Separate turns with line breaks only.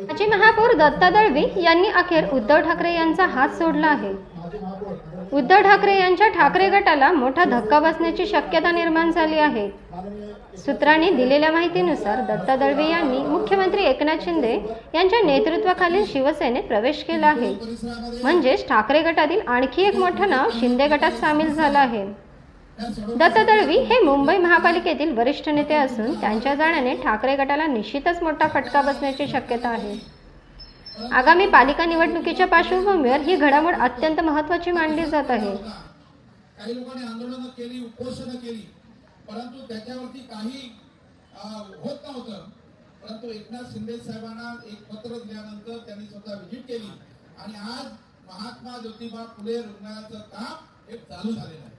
माजी महापौर दत्ता दळवी यांनी अखेर उद्धव ठाकरे यांचा हात सोडला आहे. उद्धव ठाकरे यांच्या ठाकरे गटाला मोठा धक्का बसण्याची शक्यता निर्माण झाली आहे. सूत्रांनी दिलेल्या माहितीनुसार दत्ता दळवी यांनी मुख्यमंत्री एकनाथ शिंदे यांच्या नेतृत्वाखालील शिवसेनेत प्रवेश केला आहे. म्हणजेच ठाकरे गटातील आणखी एक मोठं नाव शिंदे गटात सामील झालं आहे. दत्त दळवी हे मुंबई महापालिकेतील वरिष्ठ नेते असून त्यांच्या जाण्याने ठाकरे गटाला निश्चितच मोठा फटका बसण्याची शक्यता आहे. आगामी पालिका निवडणुकीच्या पार्श्वभूमीवर ही घडामोड अत्यंत महत्त्वाची मानली जात आहे.
काही लोकांनी आंदोलनं केली उपोषणं केली परंतु त्याच्यावरती काही होत नव्हतं. परंतु एकनाथ शिंदे साहेबांना एक पत्र दिल्यानंतर त्यांनी स्वतः व्हिजिट केली. आणि आज महात्मा ज्योतिबा फुले रुग्णालयाचं काम हे चालू झालेलं आहे.